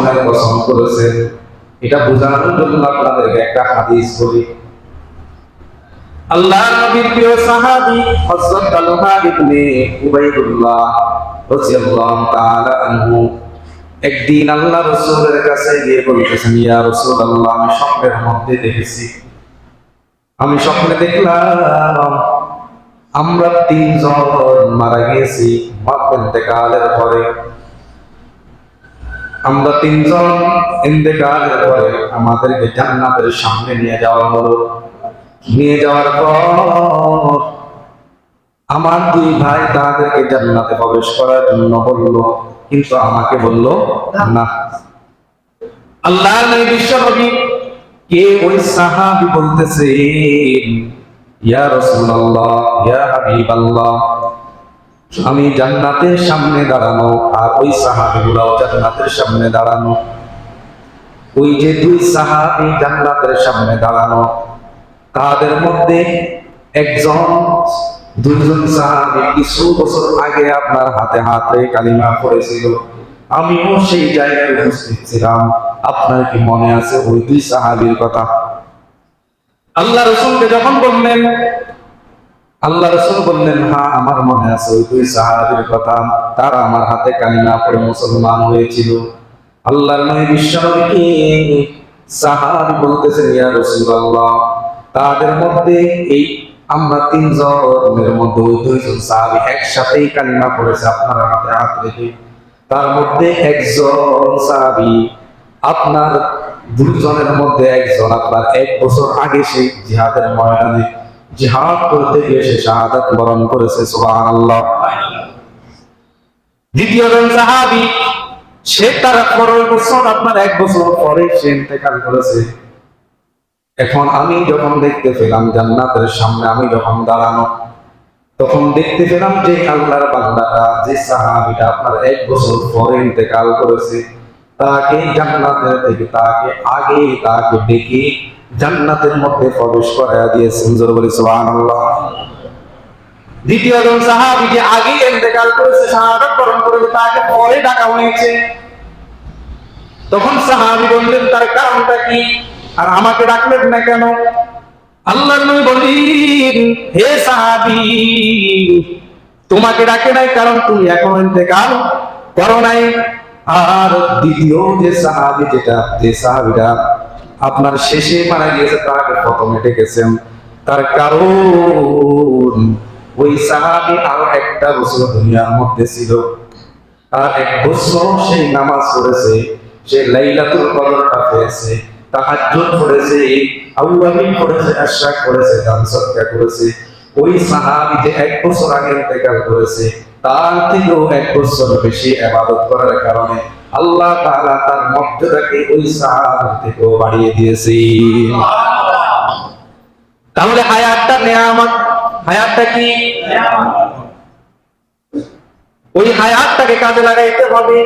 সময়ের কসম করেছেন এটা বোঝানোর জন্য আপনাদেরকে একটা হাদিস বলি। আল্লাহ নবীর প্রিয় সাহাবী হযরত তালহা ইবনে উবাইদুল্লাহ রাদিয়াল্লাহু তাআলা আনহু একদিন আল্লাহ রাসূলের কাছে গিয়ে বলতেছেন, ইয়া রাসূলুল্লাহ, আমি স্বপ্নের মধ্যে দেখেছি। আমি স্বপ্নে দেখলাম আমরা তিনজন মারা গিয়েছি মত ইন্তেকালের পরে। আমরা তিনজন ইন্তেকালের পরে আমাদেরকে জান্নাতের সামনে নিয়ে যাওয়া হলো নিয়ে যাওয়ার পর আমার দুই ভাই তাদেরকে জান্নাতে প্রবেশ করার জন্য বলল, কিন্তু আমাকে বলল, না। আল্লাহ নবী বিশ্বনবী কে ওই সাহাবী বলতেছে ইয়া রাসূলুল্লাহ, ইয়া হাবিবাল্লাহ। আমি জান্নাতের সামনে দাঁড়ানো আর ওই সাহাবীগুলাও জান্নাতের সামনে দাঁড়ানো। ওই যে দুই সাহাবী জান্নাতের সামনে দাঁড়ানো, তাদের মধ্যে একজন, দুইজন সাহাবী কিছু বছর আগে আপনার হাতে হাতে কালিমা পড়েছিল। আমিও সেই জায়গায় উপস্থিত ছিলাম। আপনার কি মনে আছে ওই দুই সাহাবীর কথা? আল্লাহ রসুলকে যখন বললেন আল্লাহ রসুল বললেন হ্যাঁ আমার মনে আছে, ওই দুই সাহাবীর কথা। তারা আমার হাতে কালিমা পড়ে মুসলমান হয়েছিল। আল্লাহর নবী বিশ্বনবীকে সাহাবী বলতেছেন, ইয়া রাসূলুল্লাহ, তাদের মধ্যে এই আমরা তিনজনের মধ্যে ওই দুইজন সাহাবী একসাথেই কালিমা পড়েছে, আপনার হাতে হাত রেখে। তার মধ্যে একজন সাহাবী, আপনার দুজনের মধ্যে একজন, আপনার এক বছর আগে সেই জিহাদের ময়দানে জিহাদ করতে গিয়ে সে শাহাদাত বরণ করেছে, সুবহানাল্লাহ। দ্বিতীয় জন সাহাবী, সে তার পরের বছর, আপনার এক বছর পরে সে ইন্তেকাল করেছে। এখন আমি যখন দেখতে পেলাম জান্নাতের সামনে, আমি যখন দাঁড়ানো, তখন দেখতে পেলাম যে আল্লাহর বান্দাটা যে সাহাবীটা আপনার এক বছর পরে ইন্তেকাল করেছে, তাকে জান্নাতের থেকে তাকে আগে তাকে ডেকে জান্নাতের মধ্যে প্রবেশ করাইয়া দিয়েছেন। সুবহানাল্লাহ। দ্বিতীয় জন যে আগে ইন্তেকাল করেছে বরণ করেছে, তাকে পরে ডাকা হয়েছে। তখন বললেন, তার কারণটা কি? আর আমাকে ডাকলেন না কেন? আল্লাহ নবী বললেন, হে সাহাবী, তোমাকে ডাকে নাই, কারণ তুমি এখন ইন্তেকাল করো নাই। আর দ্বিতীয় যে সাহাবী, যেটা যে সাহাবীটা আপনার শেষে মারা গিয়েছে তাকে প্রথমে ডেকেছেন। তার কারণ, ওই সাহাবী আরও একটা বছর দুনিয়ার মধ্যে ছিল। আর এক বছর সেই নামাজ পড়েছে, সে লাইলাতুল কদরটা পেয়েছে, তাহাজ্জুদ পড়েছে আশরাক করেছে দান সদকা করেছে। ওই সাহাবী যে এক বছর আগে ইন্তেকাল করেছে, তার থেকেও এক বছর বেশি ইবাদত করার কারণে আল্লাহ তাআলা তার মর্যাদাকে ওই সাহাবার থেকেও বাড়িয়ে দিয়েছে। তাহলে হায়াতটা নেয়ামত হায়াতটা কি? ওই হায়াতটাকে কাজে লাগাইতে হবে।